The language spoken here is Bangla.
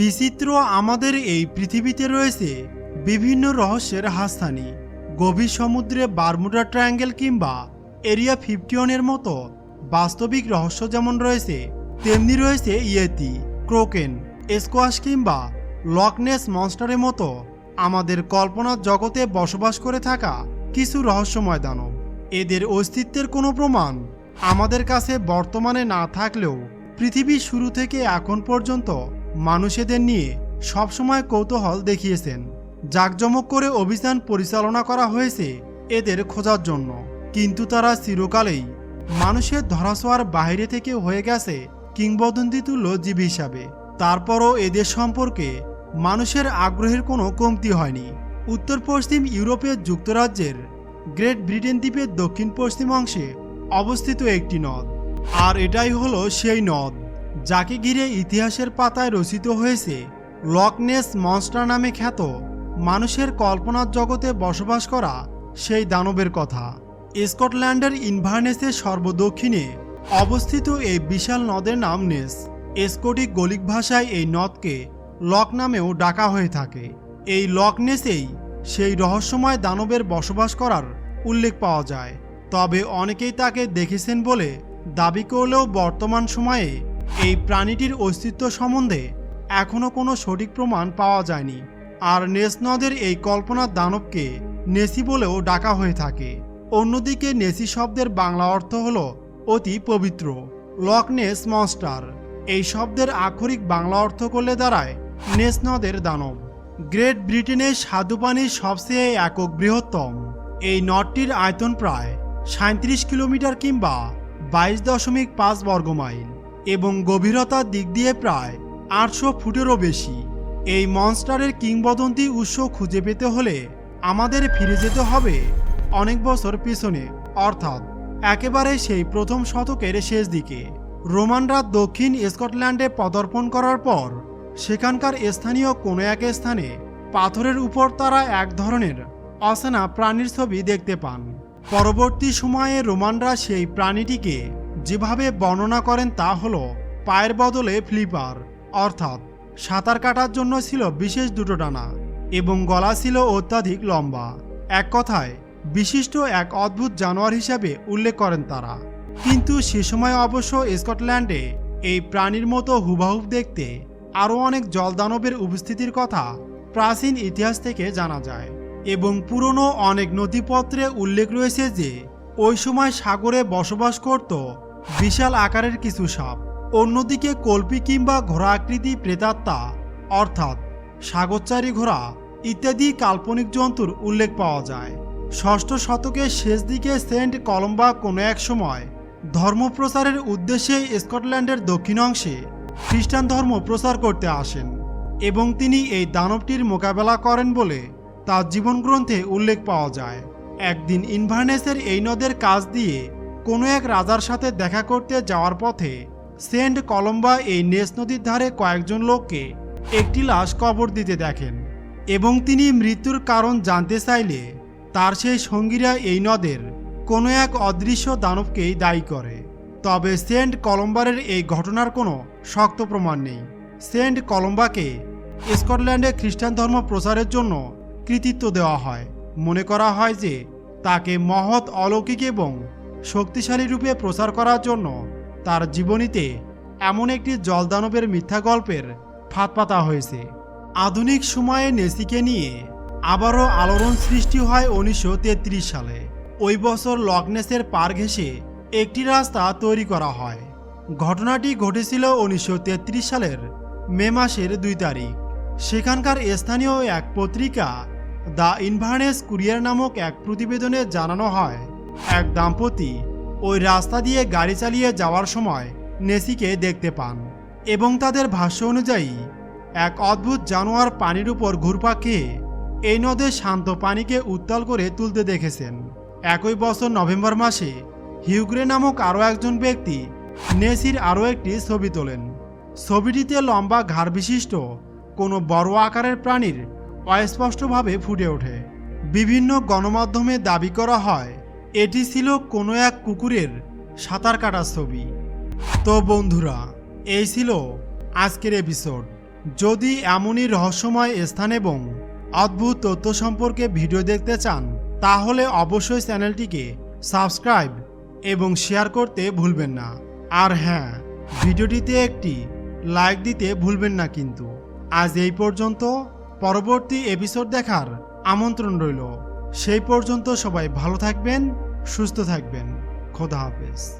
বিচিত্র আমাদের এই পৃথিবীতে রয়েছে বিভিন্ন রহস্যের হাসতানি। গভীর সমুদ্রে বারমুডা ট্রায়াঙ্গেল কিংবা এরিয়া ফিফটি ওয়ানের মতো বাস্তবিক রহস্য যেমন রয়েছে, তেমনি রয়েছে ইয়েতি, ক্রোকেন, স্কোয়াশ কিংবা লকনেস মনস্টারের মতো আমাদের কল্পনার জগতে বসবাস করে থাকা কিছু রহস্যময় দানব এদের অস্তিত্বের কোনো প্রমাণ আমাদের কাছে বর্তমানে না থাকলেও পৃথিবীর শুরু থেকে এখন পর্যন্ত মানুষ এদের নিয়ে সবসময় কৌতূহল দেখিয়েছেন। জাঁকজমক করে অভিযান পরিচালনা করা হয়েছে এদের খোঁজার জন্য। কিন্তু তারা চিরকালেই মানুষের ধরাছোঁয়ার বাইরে থেকে হয়ে গেছে কিংবদন্তি তুল্য জীব হিসাবে। তারপরও এদের সম্পর্কে মানুষের আগ্রহের কোনো কমতি হয়নি। উত্তর পশ্চিম ইউরোপের যুক্তরাজ্যের গ্রেট ব্রিটেন দ্বীপের দক্ষিণ পশ্চিম অংশে অবস্থিত একটি নদ। আর এটাই হলো সেই নদ। যাকে ঘিরে ইতিহাসের পাতায় রচিত হয়েছে লকনেস মনস্টার নামে খ্যাত মানুষের কল্পনার জগতে বসবাস করা সেই দানবের কথা। স্কটল্যান্ডের ইনভার্নেসের সর্বদক্ষিণে অবস্থিত এই বিশাল নদের নাম নেস। স্কটিক গলিক ভাষায় এই নদকে লক নামেও ডাকা হয়ে থাকে। এই লকনেসেই সেই রহস্যময় দানবের বসবাস করার উল্লেখ পাওয়া যায়। তবে অনেকেই তাকে দেখেছেন বলে দাবি করলেও বর্তমান সময়ে এই প্রাণীটির অস্তিত্ব সম্বন্ধে এখনও কোনো সঠিক প্রমাণ পাওয়া যায়নি। আর নেসনদের এই কল্পনার দানবকে নেসি বলেও ডাকা হয়ে থাকে। অন্যদিকে নেসি শব্দের বাংলা অর্থ হল অতি পবিত্র। Loch Ness monster. এই শব্দের আক্ষরিক বাংলা অর্থ করলে দাঁড়ায় নেস নদের দানব। গ্রেট ব্রিটেনের স্বাদুপানির সবচেয়ে একক বৃহত্তম। এই নদটির আয়তন প্রায় সাঁত্রিশ কিলোমিটার কিংবা বাইশ দশমিক পাঁচ বর্গমাইল। এবং গভীরতার দিক দিয়ে প্রায় আটশো ফুটেরও বেশি। এই মনস্টারের কিংবদন্তি উৎস খুঁজে পেতে হলে আমাদের ফিরে যেতে হবে অনেক বছর পিছনে। অর্থাৎ একেবারে সেই প্রথম শতকের শেষ দিকে। রোমানরা দক্ষিণ স্কটল্যান্ডে পদার্পণ করার পর সেখানকার স্থানীয় কোনো এক স্থানে পাথরের উপর তারা এক ধরনের অচেনা প্রাণীর ছবি দেখতে পান। পরবর্তী সময়ে রোমানরা সেই প্রাণীটিকে যেভাবে বর্ণনা করেন তা হল পায়ের বদলে ফ্লিপার, অর্থাৎ সাঁতার কাটার জন্য ছিল বিশেষ দুটো ডানা এবং গলা ছিল অত্যাধিক লম্বা। এক কথায়, বিশিষ্ট এক অদ্ভুত জানোয়ার হিসাবে উল্লেখ করেন তারা। কিন্তু সে সময় অবশ্য স্কটল্যান্ডে এই প্রাণীর মতো হুবাহুব দেখতে আরও অনেক জলদানবের উপস্থিতির কথা প্রাচীন ইতিহাস থেকে জানা যায় এবং পুরনো অনেক নথিপত্রে উল্লেখ রয়েছে যে ওই সময় সাগরে বসবাস করত বিশাল আকারের কিছু সাপ। অন্যদিকে কল্পি কিংবা ঘোড়া আকৃতি প্রেতাত্মা, অর্থাৎ সাগরচারী ঘোড়া ইত্যাদি কাল্পনিক জন্তুর উল্লেখ পাওয়া যায়। ষষ্ঠ শতকের শেষ দিকে সেন্ট কলম্বা কোনো এক সময় ধর্মপ্রচারের উদ্দেশ্যে স্কটল্যান্ডের দক্ষিণ অংশে খ্রিস্টান ধর্ম প্রচার করতে আসেন এবং তিনি এই দানবটির মোকাবেলা করেন বলে তার জীবনগ্রন্থে উল্লেখ পাওয়া যায়। একদিন ইনভার্নেসের এই নদের কাজ দিয়ে কোনো এক রাজার সাথে দেখা করতে যাওয়ার পথে সেন্ট কলম্বা এই নেস নদীর ধারে কয়েকজন লোককে একটি লাশ কবর দিতে দেখেন এবং তিনি মৃত্যুর কারণ জানতে চাইলে তার সেই সঙ্গীরা এই নদের কোনো এক অদৃশ্য দানবকেই দায়ী করে। তবে সেন্ট কলম্বারের এই ঘটনার কোনো শক্ত প্রমাণ নেই। সেন্ট কলম্বাকে স্কটল্যান্ডে খ্রিস্টান ধর্ম প্রচারের জন্য কৃতিত্ব দেওয়া হয়। মনে করা হয় যে তাকে মহৎ অলৌকিক এবং শক্তিশালী রূপে প্রচার করার জন্য তার জীবনীতে এমন একটি জলদানবের মিথ্যা গল্পের ফাঁদ পাতা হয়েছে। আধুনিক সময়ে নেসিকে নিয়ে আবারও আলোড়ন সৃষ্টি হয় উনিশশো তেত্রিশ সালে। ওই বছর লগ্নেসের পার ঘেঁষে একটি রাস্তা তৈরি করা হয়। ঘটনাটি ঘটেছিল উনিশশো তেত্রিশ সালের মে মাসের দুই তারিখ। সেখানকার স্থানীয় এক পত্রিকা দ্য ইনভার্নেস কুরিয়ার নামক এক প্রতিবেদনে জানানো হয় এক দাম্পতি ওই রাস্তা দিয়ে গাড়ি চালিয়ে যাওয়ার সময় নেসিকে দেখতে পান এবং তাদের ভাষ্য অনুযায়ী, এক অদ্ভুত জানোয়ার পানির উপর ঘুরপা খেয়ে এই নদের শান্ত পানিকে উত্তাল করে তুলতে দেখেছেন। একই বছর নভেম্বর মাসে হিউগ্রে নামক আরও একজন ব্যক্তি নেসির আরও একটি ছবি তোলেন। ছবিটিতে লম্বা ঘাড় বিশিষ্ট কোনো বড় আকারের প্রাণীর অস্পষ্টভাবে ফুটে ওঠে। বিভিন্ন গণমাধ্যমে দাবি করা হয় এটি ছিল কোনো এক কুকুরের সাঁতার কাটার ছবি। তো বন্ধুরা, এই ছিল আজকের এপিসোড যদি এমনই রহস্যময় স্থান এবং অদ্ভুত তথ্য সম্পর্কে ভিডিও দেখতে চান, তাহলে অবশ্যই চ্যানেলটিকে সাবস্ক্রাইব এবং শেয়ার করতে ভুলবেন না। আর হ্যাঁ ভিডিওটিতে একটি লাইক দিতে ভুলবেন না কিন্তু। আজ এই পর্যন্ত, পরবর্তী এপিসোড দেখার আমন্ত্রণ রইল। সেই পর্যন্ত সবাই ভালো থাকবেন সুস্থ থাকবেন। খোদা হাফেজ।